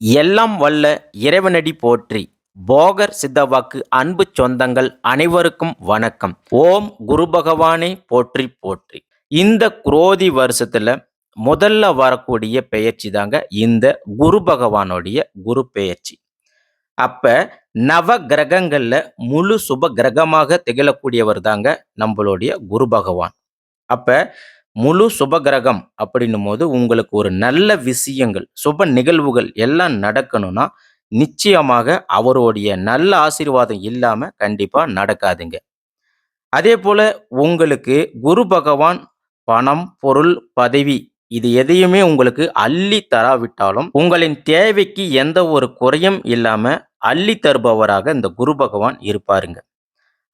எல்லாம் வல்ல இறைவனடி போற்றி. போகர் சித்தவாக்கு அன்பு சொந்தங்கள் அனைவருக்கும் வணக்கம். ஓம் குரு பகவானே போற்றி போற்றி. இந்த குரோதி வருஷத்துல முதல்ல வரக்கூடிய பெயர்ச்சி தாங்க இந்த குரு பகவானுடைய குரு பெயர்ச்சி. அப்ப நவ கிரகங்கள்ல முழு சுப கிரகமாக திகழக்கூடியவர் தாங்க நம்மளுடைய குரு பகவான். அப்ப முழு சுப கிரகம் அப்படின்னும் போது உங்களுக்கு ஒரு நல்ல விஷயங்கள் சுப நிகழ்வுகள் எல்லாம் நடக்கணும்னா நிச்சயமாக அவருடைய நல்ல ஆசீர்வாதம் இல்லாமல் கண்டிப்பாக நடக்காதுங்க. அதே போல் உங்களுக்கு குரு பகவான் பணம் பொருள் பதவி இது எதையுமே உங்களுக்கு அள்ளி தராவிட்டாலும் உங்களின் தேவைக்கு எந்த ஒரு குறையும் இல்லாமல் அள்ளி தருபவராக இந்த குரு பகவான் இருப்பாருங்க.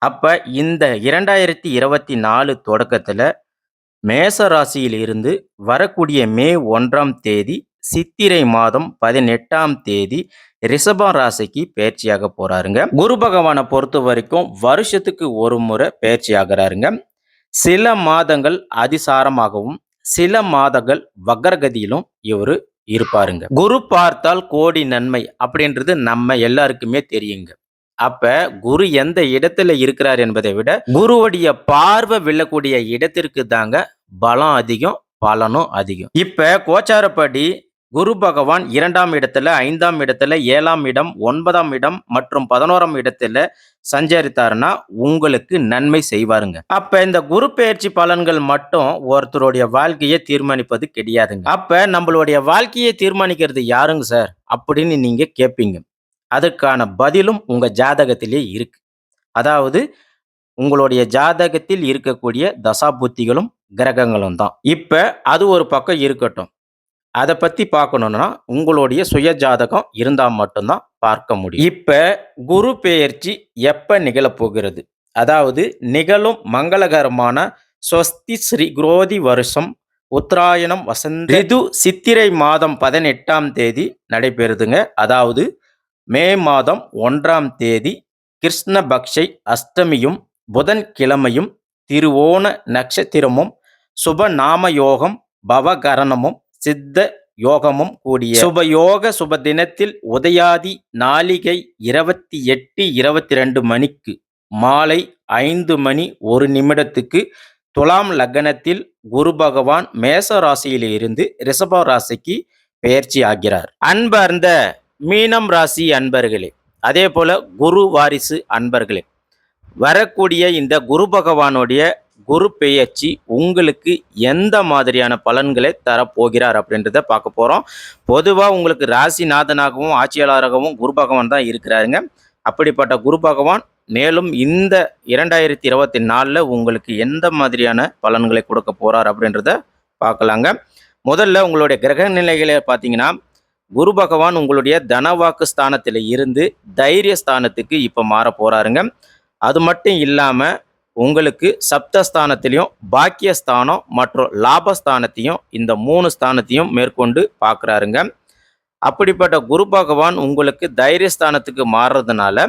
அப்போ இந்த இரண்டாயிரத்தி இருபத்தி நாலு தொடக்கத்தில் மேச ராசியில் இருந்து வரக்கூடிய மே ஒன்றாம் தேதி சித்திரை மாதம் பதினெட்டாம் தேதி ரிஷபம் ராசிக்கு பயிற்சியாக போறாருங்க. குரு பகவானை பொறுத்த வரைக்கும் வருஷத்துக்கு ஒரு முறை பயிற்சி ஆகிறாருங்க. சில மாதங்கள் அதிசாரமாகவும் சில மாதங்கள் வக்ரகதியிலும் இவர் இருப்பாருங்க. குரு பார்த்தால் கோடி நன்மை அப்படின்றது நம்ம எல்லாருக்குமே தெரியுங்க. அப்ப குரு எந்த இடத்துல இருக்கிறார் என்பதை விட குருவுடைய பார்வை விழக்கூடிய இடத்திற்கு தாங்க பலம் அதிகம் பலனும் அதிகம். இப்போ கோச்சாரப்படி குரு பகவான் இரண்டாம் இடத்துல ஐந்தாம் இடத்துல ஏழாம் இடம் ஒன்பதாம் இடம் மற்றும் பதினோராம் இடத்துல சஞ்சரித்தாருன்னா உங்களுக்கு நன்மை செய்வாருங்க. அப்ப இந்த குரு பயிற்சி பலன்கள் மட்டும் ஒருத்தருடைய வாழ்க்கையை தீர்மானிப்பது கிடையாதுங்க. அப்ப நம்மளுடைய வாழ்க்கையை தீர்மானிக்கிறது யாருங்க சார்? அப்படின்னு நீங்க கேட்பீங்க அதற்கான பதிலும் உங்க ஜாதகத்திலே இருக்கு. அதாவது உங்களுடைய ஜாதகத்தில் இருக்கக்கூடிய தசாபுத்திகளும் கிரகங்களும் தான் இப்போ அது ஒரு பக்கம் இருக்கட்டும். அதை பற்றி பார்க்கணுன்னா உங்களுடைய சுய ஜாதகம் இருந்தால் மட்டும்தான் பார்க்க முடியும். இப்போ குரு பெயர்ச்சி எப்போ நிகழப்போகிறது? அதாவது நிகழும் மங்களகரமான ஸ்வஸ்தி ஸ்ரீ குரோதி வருஷம் உத்தராயணம் வசந்த ரிது சித்திரை மாதம் பதினெட்டாம் தேதி நடைபெறுதுங்க. அதாவது மே மாதம் ஒன்றாம் தேதி கிருஷ்ணபக்ஷை அஷ்டமியும் புதன்கிழமையும் திருவோண நட்சத்திரமும் சுபநாம யோகம் பவகரணமும் சித்த யோகமும் கூடிய சுபயோக சுப தினத்தில் உதயாதி நாளிகை இருபத்தி எட்டு இருபத்தி ரெண்டு மணிக்கு மாலை ஐந்து மணி ஒரு நிமிடத்துக்கு துலாம் லக்னத்தில் குரு பகவான் மேச ராசியிலிருந்து ரிஷப ராசிக்கு பெயர்ச்சி ஆகிறார். அன்பர்ந்த மீனம் ராசி அன்பர்களே அதே போல குரு வாரிசு அன்பர்களே வரக்கூடிய இந்த குரு பகவானுடைய குரு பெயர்ச்சி உங்களுக்கு எந்த மாதிரியான பலன்களை தரப்போகிறார் அப்படின்றத பார்க்க போகிறோம் பொதுவாக உங்களுக்கு ராசிநாதனாகவும் ஆட்சியாளராகவும் குரு பகவான் தான் இருக்கிறாருங்க. அப்படிப்பட்ட குரு பகவான் மேலும் இந்த இரண்டாயிரத்தி இருபத்தி நாலில் உங்களுக்கு எந்த மாதிரியான பலன்களை கொடுக்க போகிறார் அப்படின்றத பார்க்கலாங்க. முதல்ல உங்களுடைய கிரக நிலைகளை பார்த்தீங்கன்னா குரு பகவான் உங்களுடைய தனவாக்கு ஸ்தானத்தில் இருந்து தைரிய ஸ்தானத்துக்கு இப்போ மாற போகிறாருங்க அது மட்டும் இல்லாமல் உங்களுக்கு சப்தஸ்தானத்திலையும் பாக்கியஸ்தானம் மற்றும் லாபஸ்தானத்தையும் இந்த மூணு ஸ்தானத்தையும் மேற்கொண்டு பார்க்குறாருங்க. அப்படிப்பட்ட குரு பகவான் உங்களுக்கு தைரியஸ்தானத்துக்கு மாறுறதுனால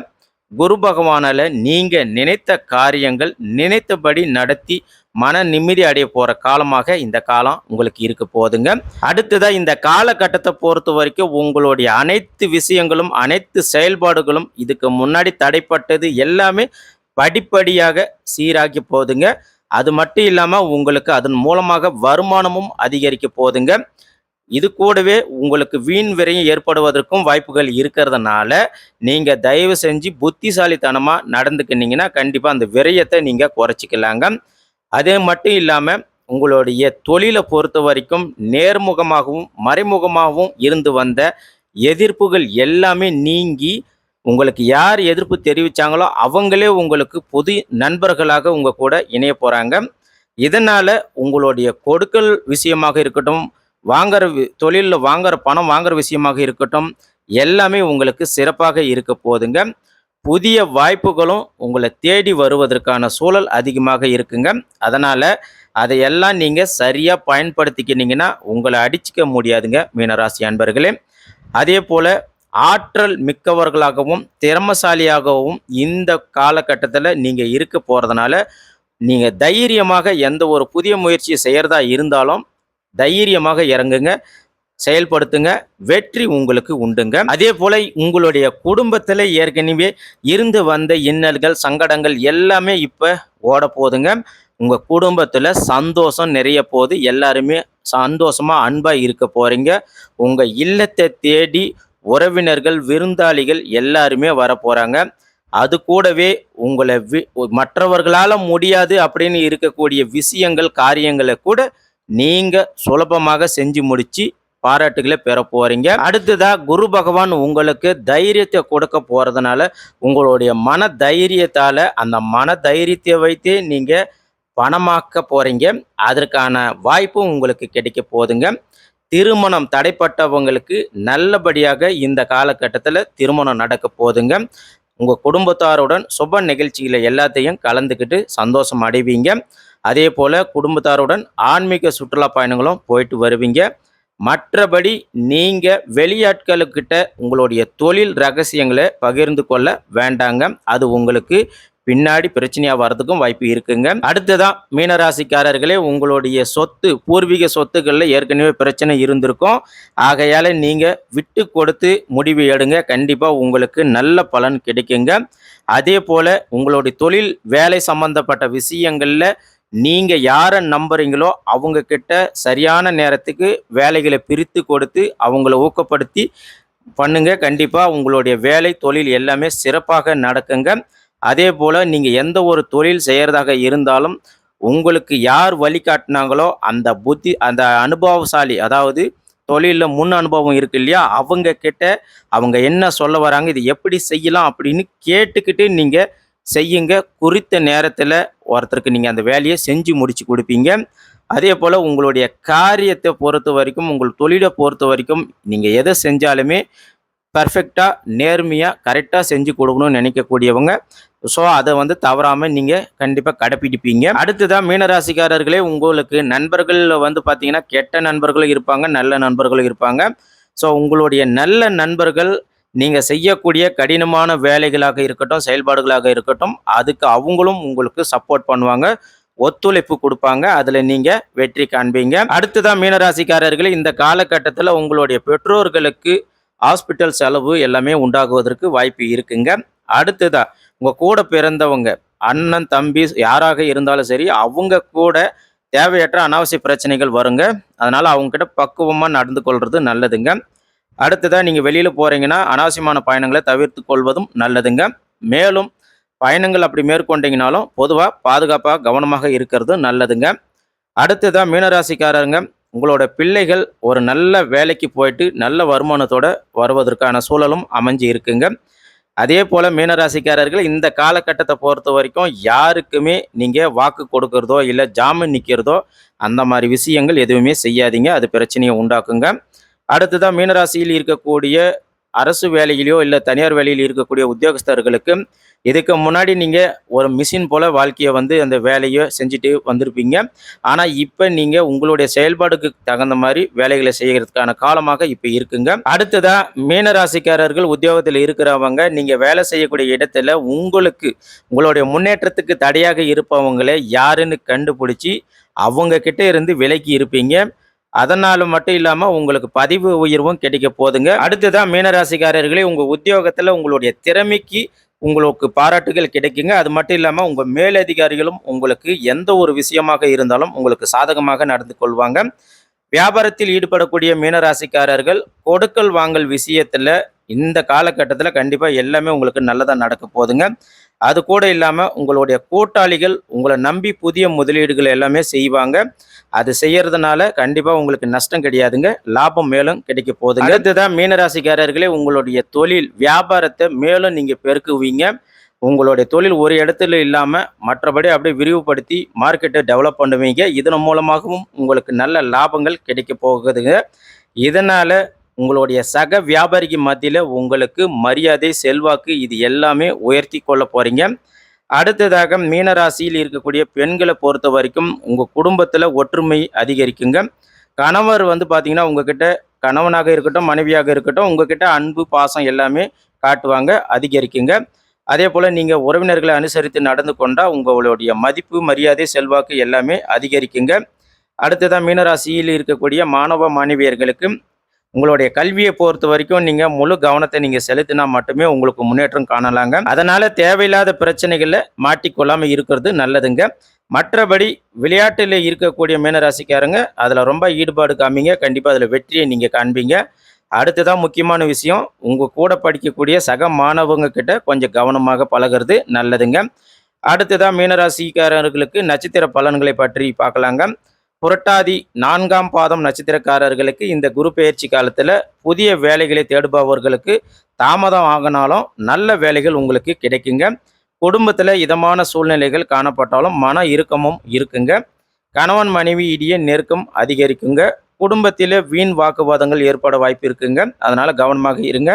குரு பகவானால் நீங்கள் நினைத்த காரியங்கள் நினைத்தபடி நடத்தி மன நிம்மதி அடைய போற காலமாக இந்த காலம் உங்களுக்கு இருக்க போகுதுங்க. அடுத்ததாக இந்த காலகட்டத்தை பொறுத்த வரைக்கும் உங்களுடைய அனைத்து விஷயங்களும் அனைத்து செயல்பாடுகளும் இதுக்கு முன்னாடி தடைப்பட்டது எல்லாமே படிப்படியாக சீராக்கி போகுதுங்க. அது மட்டும் இல்லாமல் உங்களுக்கு அதன் மூலமாக வருமானமும் அதிகரிக்க போகுதுங்க. இது கூடவே உங்களுக்கு வீண் விரையும் ஏற்படுவதற்கும் வாய்ப்புகள் இருக்கிறதுனால நீங்கள் தயவு செஞ்சு புத்திசாலித்தனமாக நடந்துக்கினீங்கன்னா கண்டிப்பாக அந்த விரயத்தை நீங்கள் குறைச்சிக்கலாங்க. அதே மட்டும் இல்லாமல் உங்களுடைய தொழிலை பொறுத்த வரைக்கும் நேர்முகமாகவும் மறைமுகமாகவும் இருந்து வந்த எதிர்ப்புகள் எல்லாமே நீங்கி உங்களுக்கு யார் எதிர்ப்பு தெரிவித்தாங்களோ அவங்களே உங்களுக்கு புது நண்பர்களாக உங்கள் கூட இணைய போகிறாங்க இதனால் உங்களுடைய கொடுக்கல் விஷயமாக இருக்கட்டும் வாங்குற தொழிலில் வாங்குற பணம் வாங்குற விஷயமாக இருக்கட்டும் எல்லாமே உங்களுக்கு சிறப்பாக இருக்க போதுங்க. புதிய வாய்ப்புகளும் உங்களை தேடி வருவதற்கான சூழல் அதிகமாக இருக்குங்க. அதனால் அதையெல்லாம் நீங்கள் சரியாக பயன்படுத்திக்கினீங்கன்னா உங்களை அடிச்சிக்க முடியாதுங்க மீனராசி அன்பர்களே. அதே போல் ஆற்றல் மிக்கவர்களாகவும் திறமசாலியாகவும் இந்த காலகட்டத்தில் நீங்கள் இருக்க போகிறதுனால நீங்கள் தைரியமாக எந்த ஒரு புதிய முயற்சி செய்கிறதா இருந்தாலும் தைரியமாக இறங்குங்க. செயல்படுத்துங்க வெற்றி உங்களுக்கு உண்டுங்க. அதே போல உங்களுடைய குடும்பத்தில் ஏற்கனவே இருந்து வந்த இன்னல்கள் சங்கடங்கள் எல்லாமே இப்போ ஓட போகுதுங்க உங்கள் குடும்பத்தில் சந்தோஷம் நிறைய போது எல்லாருமே சந்தோஷமாக அன்பாக இருக்க போகிறீங்க உங்கள் இல்லத்தை தேடி உறவினர்கள் விருந்தாளிகள் எல்லாருமே வர போகிறாங்க அது கூடவே உங்களை வி மற்றவர்களால் முடியாது அப்படின்னு இருக்கக்கூடிய விஷயங்கள் காரியங்களை கூட நீங்கள் சுலபமாக செஞ்சு முடித்து பாராட்டுகளை பெற போறீங்க. அடுத்ததா குரு பகவான் உங்களுக்கு தைரியத்தை கொடுக்க போறதுனால உங்களுடைய மன தைரியத்தால அந்த மன தைரியத்தை வைத்து நீங்க பணமாக்க போறீங்க. அதற்கான வாய்ப்பும் உங்களுக்கு கிடைக்க போதுங்க. திருமணம் தடைப்பட்டவங்களுக்கு நல்லபடியாக இந்த காலகட்டத்தில் திருமணம் நடக்க போகுதுங்க உங்கள் குடும்பத்தாருடன் சுப நிகழ்ச்சிகளை எல்லாத்தையும் கலந்துக்கிட்டு சந்தோஷம் அடைவீங்க. அதே போல் குடும்பத்தாருடன் ஆன்மீக சுற்றுலா பயணங்களும் போயிட்டு வருவீங்க. மற்றபடி நீங்கள் வெளியாட்களுக்கிட்ட உங்களுடைய தொழில் ரகசியங்களை பகிர்ந்து கொள்ள வேண்டாங்க. அது உங்களுக்கு பின்னாடி பிரச்சனையாக வர்றதுக்கும் வாய்ப்பு இருக்குங்க. அடுத்ததான் மீனராசிக்காரர்களே உங்களுடைய சொத்து பூர்வீக சொத்துக்களில் ஏற்கனவே பிரச்சனை இருந்திருக்கும். ஆகையால் நீங்கள் விட்டு கொடுத்து முடிவு எடுங்க. கண்டிப்பாக உங்களுக்கு நல்ல பலன் கிடைக்குங்க. அதே போல் உங்களுடைய தொழில் வேலை சம்பந்தப்பட்ட விஷயங்களில் நீங்கள் யாரை நம்புறீங்களோ அவங்க கிட்ட சரியான நேரத்துக்கு வேலைகளை பிரித்து கொடுத்து அவங்கள ஊக்கப்படுத்தி பண்ணுங்க. கண்டிப்பாக உங்களுடைய வேலை தொழில் எல்லாமே சிறப்பாக நடக்குங்க. அதே போல் நீங்கள் எந்த ஒரு தொழில் செய்கிறதாக இருந்தாலும் உங்களுக்கு யார் வழிகாட்டினாங்களோ அந்த புத்தி அந்த அனுபவசாலி அதாவது தொழிலில் முன் அனுபவம் இருக்கு இல்லையா அவங்க கிட்ட அவங்க என்ன சொல்ல வராங்க இது எப்படி செய்யலாம் அப்படின்னு கேட்டுக்கிட்டு நீங்கள் செய்யுங்க. குறித்த நேரத்தில் ஒருத்தருக்கு நீங்கள் அந்த வேலையை செஞ்சு முடித்து கொடுப்பீங்க. அதே போல் உங்களுடைய காரியத்தை பொறுத்த வரைக்கும் உங்கள் தொழிலை பொறுத்த வரைக்கும் நீங்கள் எதை செஞ்சாலுமே பர்ஃபெக்டாக நேர்மையாக கரெக்டாக செஞ்சு கொடுக்கணும்னு நினைக்கக்கூடியவங்க. ஸோ அதை வந்து தவறாமல் நீங்கள் கண்டிப்பாக கடைப்பிடிப்பீங்க. அடுத்ததான் மீனராசிக்காரர்களே உங்களுக்கு நண்பர்கள் வந்து பார்த்தீங்கன்னா கெட்ட நண்பர்களும் இருப்பாங்க நல்ல நண்பர்களும் இருப்பாங்க. ஸோ உங்களுடைய நல்ல நண்பர்கள் நீங்கள் செய்யக்கூடிய கடினமான வேலைகளாக இருக்கட்டும் செயல்பாடுகளாக இருக்கட்டும் அதுக்கு அவங்களும் உங்களுக்கு சப்போர்ட் பண்ணுவாங்க ஒத்துழைப்பு கொடுப்பாங்க அதில் நீங்கள் வெற்றி காண்பீங்க. அடுத்ததான் மீனராசிக்காரர்களே இந்த காலகட்டத்தில் உங்களுடைய பெற்றோர்களுக்கு ஹாஸ்பிட்டல் செலவு எல்லாமே உண்டாகுவதற்கு வாய்ப்பு இருக்குங்க. அடுத்ததா உங்கள் கூட பிறந்தவங்க அண்ணன் தம்பி யாராக இருந்தாலும் சரி அவங்க கூட தேவையற்ற அனாவசிய பிரச்சனைகள் வருங்க. அதனால் அவங்கக்கிட்ட பக்குவமாக நடந்து கொள்வது நல்லதுங்க. அடுத்ததாக நீங்கள் வெளியில் போகிறீங்கன்னா அனாவசியமான பயணங்களை தவிர்த்து கொள்வதும் நல்லதுங்க. மேலும் பயணங்கள் அப்படி மேற்கொண்டீங்கனாலும் பொதுவாக பாதுகாப்பாக கவனமாக இருக்கிறது நல்லதுங்க. அடுத்ததான் மீனராசிக்காரருங்க உங்களோட பிள்ளைகள் ஒரு நல்ல வேலைக்கு போயிட்டு நல்ல வருமானத்தோடு வருவதற்கான சூழலும் அமைஞ்சு இருக்குங்க. அதே போல் மீனராசிக்காரர்கள் இந்த காலகட்டத்தை பொறுத்த வரைக்கும் யாருக்குமே நீங்கள் வாக்கு கொடுக்கறதோ இல்லை ஜாமீன் நிற்கிறதோ அந்த மாதிரி விஷயங்கள் எதுவுமே செய்யாதீங்க. அது பிரச்சனையை உண்டாக்குங்க. அடுத்ததான் மீனராசியில் இருக்கக்கூடிய அரசு வேலையிலையோ இல்லை தனியார் வேலையில் இருக்கக்கூடிய உத்தியோகஸ்தர்களுக்கு இதுக்கு முன்னாடி நீங்கள் ஒரு மிஷின் போல் வாழ்க்கையை வந்து அந்த வேலையை செஞ்சுட்டு வந்திருப்பீங்க. ஆனால் இப்போ நீங்கள் உங்களுடைய செயல்பாடுக்கு தகுந்த மாதிரி வேலைகளை செய்கிறதுக்கான காலமாக இப்போ இருக்குங்க. அடுத்ததாக மீனராசிக்காரர்கள் உத்தியோகத்தில் இருக்கிறவங்க நீங்கள் வேலை செய்யக்கூடிய இடத்துல உங்களுக்கு உங்களுடைய முன்னேற்றத்துக்கு தடையாக இருப்பவங்களை யாருன்னு கண்டுபிடிச்சி அவங்க கிட்டே இருந்து விலக்கி இருப்பீங்க. அதனால் மட்டும் இல்லாமல் உங்களுக்கு பதிவு உயர்வும் கிடைக்க போதுங்க அடுத்ததான் மீனராசிக்காரர்களே உங்கள் உத்தியோகத்தில் உங்களுடைய திறமைக்கு உங்களுக்கு பாராட்டுகள் கிடைக்குங்க. அது மட்டும் இல்லாமல் உங்கள் மேலதிகாரிகளும் உங்களுக்கு எந்த ஒரு விஷயமாக இருந்தாலும் உங்களுக்கு சாதகமாக நடந்து கொள்வாங்க. வியாபாரத்தில் ஈடுபடக்கூடிய மீனராசிக்காரர்கள் கொடுக்கல் வாங்கல் விஷயத்தில் இந்த காலகட்டத்தில் கண்டிப்பாக எல்லாமே உங்களுக்கு நல்லதாக நடக்க போகுதுங்க. அது கூட இல்லாமல் உங்களுடைய கூட்டாளிகள் உங்களை நம்பி புதிய முதலீடுகள் எல்லாமே செய்வாங்க. அது செய்யறதுனால கண்டிப்பாக உங்களுக்கு நஷ்டம் கிடையாதுங்க. லாபம் மேலும் கிடைக்க போகுதுங்க. அடுத்ததான் மீனராசிக்காரர்களே உங்களுடைய தொழில் வியாபாரத்தை மேலும் நீங்கள் பெருக்குவீங்க. உங்களுடைய தொழில் ஒரு இடத்துல இல்லாமல் மற்றபடி அப்படியே விரிவுபடுத்தி மார்க்கெட்டை டெவலப் பண்ணுவீங்க. இதன் மூலமாகவும் உங்களுக்கு நல்ல லாபங்கள் கிடைக்க போகுதுங்க. இதனால் உங்களுடைய சக வியாபாரிக்கு மத்தியில் உங்களுக்கு மரியாதை செல்வாக்கு இது எல்லாமே உயர்த்தி கொள்ள போகிறீங்க அடுத்ததாக மீனராசியில் இருக்கக்கூடிய பெண்களை பொறுத்த வரைக்கும் உங்கள் குடும்பத்தில் ஒற்றுமை அதிகரிக்குங்க. கணவர் வந்து பார்த்தீங்கன்னா உங்ககிட்ட கணவனாக இருக்கட்டும் மனைவியாக இருக்கட்டும் உங்ககிட்ட அன்பு பாசம் எல்லாமே காட்டுவாங்க அதிகரிக்குங்க. அதே போல் நீங்கள் உறவினர்களை அனுசரித்து நடந்து கொண்டால் உங்களுடைய மதிப்பு மரியாதை செல்வாக்கு எல்லாமே அதிகரிக்குங்க. அடுத்ததான் மீனராசியில் இருக்கக்கூடிய மாணவ மாணவியர்களுக்கு உங்களுடைய கல்வியை பொறுத்த வரைக்கும் நீங்கள் முழு கவனத்தை நீங்கள் செலுத்தினா மட்டுமே உங்களுக்கு முன்னேற்றம் காணலாங்க. அதனால் தேவையில்லாத பிரச்சனைகளில் மாட்டிக்கொள்ளாமல் இருக்கிறது நல்லதுங்க. மற்றபடி விளையாட்டில் இருக்கக்கூடிய மீனராசிக்காரங்க அதில் ரொம்ப ஈடுபாடு காமிங்க. கண்டிப்பாக அதில் வெற்றியை நீங்கள் காண்பீங்க. அடுத்ததான் முக்கியமான விஷயம் உங்கள் கூட படிக்கக்கூடிய சக மாணவங்க கிட்ட கொஞ்சம் கவனமாக பழகிறது நல்லதுங்க. அடுத்ததான் மீனராசிக்காரர்களுக்கு நட்சத்திர பலன்களை பற்றி பார்க்கலாங்க. புரட்டாதி நான்காம் பாதம் நட்சத்திரக்காரர்களுக்கு இந்த குரு பயிற்சி காலத்தில் புதிய வேலைகளை தேடுபவர்களுக்கு தாமதம் ஆகினாலும் நல்ல வேலைகள் உங்களுக்கு கிடைக்குங்க. குடும்பத்தில் இதமான சூழ்நிலைகள் காணப்பட்டாலும் மன இறுக்கமும் இருக்குங்க. கணவன் மனைவி இடையே நெருக்கம் அதிகரிக்குங்க. குடும்பத்தில் வீண் வாக்குவாதங்கள் ஏற்பட வாய்ப்பு இருக்குங்க. அதனால் கவனமாக இருங்க.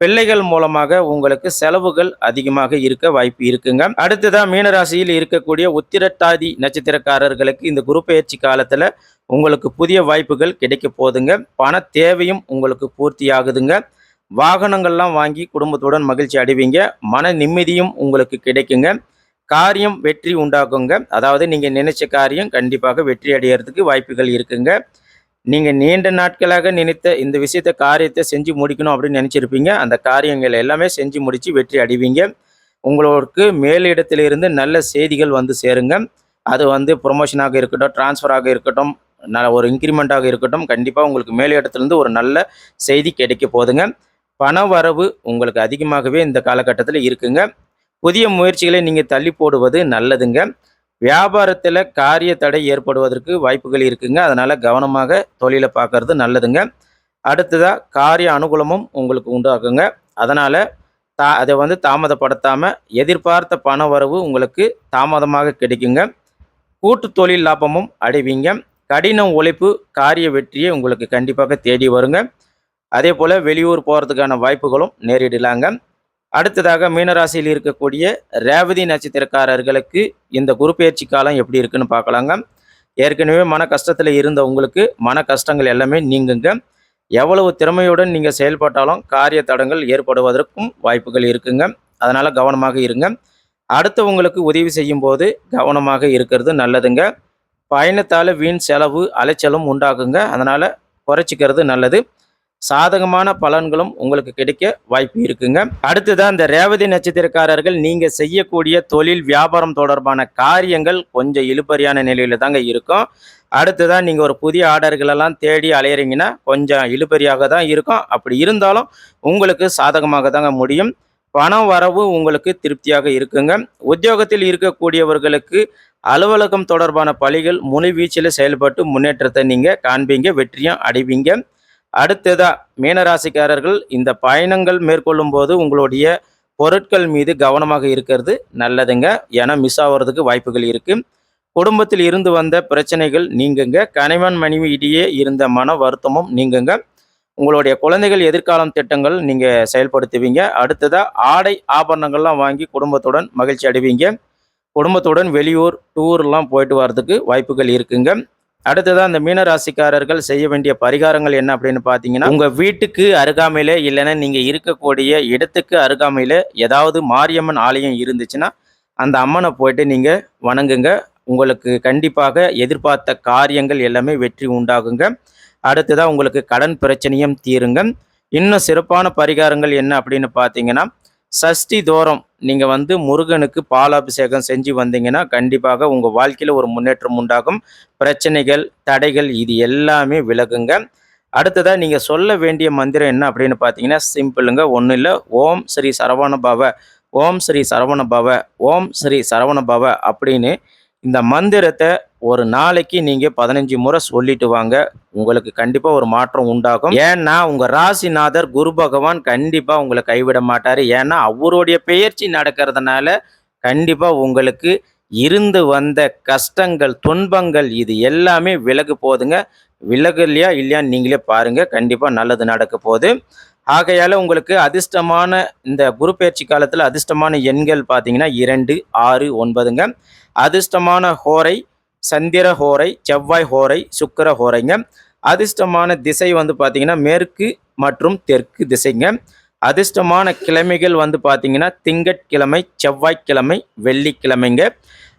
பிள்ளைகள் மூலமாக உங்களுக்கு செலவுகள் அதிகமாக இருக்க வாய்ப்பு இருக்குங்க. அடுத்ததான் மீனராசியில் இருக்கக்கூடிய உத்திரட்டாதி நட்சத்திரக்காரர்களுக்கு இந்த குரு பயிற்சி உங்களுக்கு புதிய வாய்ப்புகள் கிடைக்க போதுங்க. பண தேவையும் உங்களுக்கு பூர்த்தி ஆகுதுங்க வாகனங்கள்லாம் வாங்கி குடும்பத்துடன் மகிழ்ச்சி அடைவீங்க. மன நிம்மதியும் உங்களுக்கு கிடைக்குங்க. காரியம் வெற்றி உண்டாக்குங்க அதாவது நீங்கள் நினைச்ச காரியம் கண்டிப்பாக வெற்றி அடையிறதுக்கு வாய்ப்புகள் இருக்குங்க. நீங்கள் நீண்ட நாட்களாக நினைத்த இந்த விஷயத்த காரியத்தை செஞ்சு முடிக்கணும் அப்படின்னு நினச்சிருப்பீங்க. அந்த காரியங்கள் எல்லாமே செஞ்சு முடித்து வெற்றி அடைவீங்க. உங்களுக்கு மேலிடத்திலிருந்து நல்ல செய்திகள் வந்து சேருங்க. அது வந்து ப்ரொமோஷனாக இருக்கட்டும் டிரான்ஸ்ஃபராக இருக்கட்டும் நல்ல ஒரு இன்க்ரிமெண்ட்டாக இருக்கட்டும் கண்டிப்பாக உங்களுக்கு மேலிடத்துலேருந்து ஒரு நல்ல செய்தி கிடைக்க போதுங்க. பண வரவு உங்களுக்கு அதிகமாகவே இந்த காலகட்டத்தில் இருக்குங்க. புதிய முயற்சிகளை நீங்கள் தள்ளி போடுவது நல்லதுங்க. வியாபாரத்தில் காரிய தடை ஏற்படுவதற்கு வாய்ப்புகள் இருக்குங்க. அதனால் கவனமாக தொழிலை பார்க்கறது நல்லதுங்க. அடுத்ததாக காரிய அனுகூலமும் உங்களுக்கு உண்டாக்குங்க அதனால் தா அதை வந்து தாமதப்படுத்தாமல் எதிர்பார்த்த பண வரவு உங்களுக்கு தாமதமாக கிடைக்குங்க. கூட்டு தொழில் லாபமும் அடைவீங்க. கடின உழைப்பு காரிய வெற்றியை உங்களுக்கு கண்டிப்பாக தேடி வருங்க. அதே போல் வெளியூர் போகிறதுக்கான வாய்ப்புகளும் நேரிடலாங்க. அடுத்ததாக மீனராசியில் இருக்கக்கூடிய ரேவதி நட்சத்திரக்காரர்களுக்கு இந்த குரு பயிற்சி காலம் எப்படி இருக்குன்னு பார்க்கலாங்க. ஏற்கனவே மன கஷ்டத்தில் இருந்த உங்களுக்கு மன கஷ்டங்கள் எல்லாமே நீங்குங்க. எவ்வளவு திறமையுடன் நீங்கள் செயல்பட்டாலும் காரிய தடங்கள் ஏற்படுவதற்கும் வாய்ப்புகள் இருக்குங்க. அதனால் கவனமாக இருங்க. அடுத்தவங்களுக்கு உதவி செய்யும் போது கவனமாக இருக்கிறது நல்லதுங்க. பயணத்தால் வீண் செலவு அலைச்சலும் உண்டாகுங்க. அதனால் குறைச்சிக்கிறது நல்லது. சாதகமான பலன்களும் உங்களுக்கு கிடைக்க வாய்ப்பு இருக்குங்க. அடுத்ததான் இந்த ரேவதி நட்சத்திரக்காரர்கள் நீங்க செய்யக்கூடிய தொழில் வியாபாரம் தொடர்பான காரியங்கள் கொஞ்சம் இழுபறியான நிலையில தாங்க இருக்கும். அடுத்ததான் நீங்கள் ஒரு புதிய ஆர்டர்களெல்லாம் தேடி அலையிறீங்கன்னா கொஞ்சம் இழுபறியாக தான் இருக்கும். அப்படி இருந்தாலும் உங்களுக்கு சாதகமாக தாங்க முடியும். பணம் வரவு உங்களுக்கு திருப்தியாக இருக்குங்க. உத்தியோகத்தில் இருக்கக்கூடியவர்களுக்கு அலுவலகம் தொடர்பான பணிகள் முழுவீச்சில் செயல்பட்டு முன்னேற்றத்தை நீங்கள் காண்பீங்க வெற்றியும் அடைவீங்க. அடுத்ததா மீனராசிக்காரர்கள் இந்த பயணங்கள் மேற்கொள்ளும் போது உங்களுடைய பொருட்கள் மீது கவனமாக இருக்கிறது நல்லதுங்க. ஏன்னா மிஸ் ஆகிறதுக்கு வாய்ப்புகள் இருக்கு. குடும்பத்தில் இருந்து வந்த பிரச்சனைகள் நீங்குங்க. கணவன் மனைவி இடையே இருந்த மன வருத்தமும் நீங்குங்க. உங்களுடைய குழந்தைகள் எதிர்காலம் திட்டங்கள் நீங்க செயல்படுத்துவீங்க. அடுத்ததா ஆடை ஆபரணங்கள்லாம் வாங்கி குடும்பத்துடன் மகிழ்ச்சி அடைவீங்க. குடும்பத்துடன் வெளியூர் டூர்லாம் போயிட்டு வர்றதுக்கு வாய்ப்புகள் இருக்குங்க. அடுத்ததான் அந்த மீன ராசிக்காரர்கள் செய்ய வேண்டிய பரிகாரங்கள் என்ன அப்படின்னு பார்த்தீங்கன்னா உங்கள் வீட்டுக்கு அருகாமையில இல்லைன்னா நீங்கள் இருக்கக்கூடிய இடத்துக்கு அருகாமையில ஏதாவது மாரியம்மன் ஆலயம் இருந்துச்சுன்னா அந்த அம்மனை போயிட்டு நீங்கள் வணங்குங்க. உங்களுக்கு கண்டிப்பாக எதிர்பார்த்த காரியங்கள் எல்லாமே வெற்றி உண்டாகுங்க. அடுத்ததாக உங்களுக்கு கடன் பிரச்சனையும் தீருங்க. இன்னும் சிறப்பான பரிகாரங்கள் என்ன அப்படின்னு பார்த்தீங்கன்னா சஷ்டி தோறும் நீங்கள் வந்து முருகனுக்கு பாலாபிஷேகம் செஞ்சு வந்தீங்கன்னா கண்டிப்பாக உங்கள் வாழ்க்கையில் ஒரு முன்னேற்றம் உண்டாகும். பிரச்சனைகள் தடைகள் இது எல்லாமே விலகுங்க. அடுத்ததாக நீங்கள் சொல்ல வேண்டிய மந்திரம் என்ன அப்படின்னு பார்த்தீங்கன்னா சிம்பிளுங்க. ஒன்றும் இல்லை ஓம் ஸ்ரீ சரவண பவ ஓம் ஸ்ரீ சரவண பவ ஓம் ஸ்ரீ சரவண பவ அப்படின்னு இந்த மந்திரத்தை ஒரு நாளைக்கு நீங்க பதினஞ்சு முறை சொல்லிட்டு வாங்க. உங்களுக்கு கண்டிப்பா ஒரு மாற்றம் உண்டாகும். ஏன்னா உங்க ராசிநாதர் குரு பகவான் கண்டிப்பா உங்களை கைவிட மாட்டாரு. ஏன்னா அவருடைய பெயர்ச்சி நடக்கிறதுனால கண்டிப்பா உங்களுக்கு இருந்து வந்த கஷ்டங்கள் துன்பங்கள் இது எல்லாமே விலகு போகுதுங்க. விலகு இல்லையா இல்லையான்னு நீங்களே பாருங்க. கண்டிப்பா நல்லது நடக்க போகுது. ஆகையால் உங்களுக்கு அதிர்ஷ்டமான இந்த குரு பயிற்சி காலத்தில் அதிர்ஷ்டமான எண்கள் பார்த்தீங்கன்னா இரண்டு ஆறு ஒன்பதுங்க. அதிர்ஷ்டமான ஹோரை சந்திர ஹோரை செவ்வாய் ஹோரை சுக்கர ஹோரைங்க. அதிர்ஷ்டமான திசை வந்து பார்த்தீங்கன்னா மேற்கு மற்றும் தெற்கு திசைங்க. அதிர்ஷ்டமான கிழமைகள் வந்து பார்த்தீங்கன்னா திங்கட்கிழமை செவ்வாய்க்கிழமை வெள்ளிக்கிழமைங்க.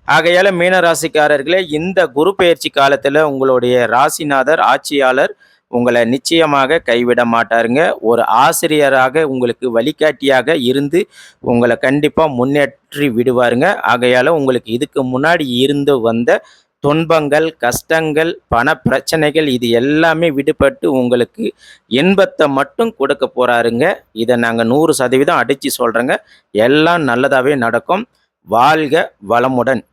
ஆகையால் மீனராசிக்காரர்களே இந்த குரு பயிற்சி காலத்தில் உங்களுடைய ராசிநாதர் ஆட்சியாளர் உங்களை நிச்சயமாக கைவிட மாட்டாருங்க. ஒரு ஆசிரியராக உங்களுக்கு வழிகாட்டியாக இருந்து உங்களை கண்டிப்பாக முன்னேற்றி விடுவாருங்க. ஆகையால் உங்களுக்கு இதுக்கு முன்னாடி இருந்து வந்த துன்பங்கள் கஷ்டங்கள் பண பிரச்சனைகள் இது எல்லாமே விடுபட்டு உங்களுக்கு இன்பத்தை மட்டும் கொடுக்க போகிறாருங்க இதை நாங்கள் நூறு சதவீதம் அடித்து சொல்கிறோங்க எல்லாம் நல்லதாகவே நடக்கும். வாழ்க வளமுடன்.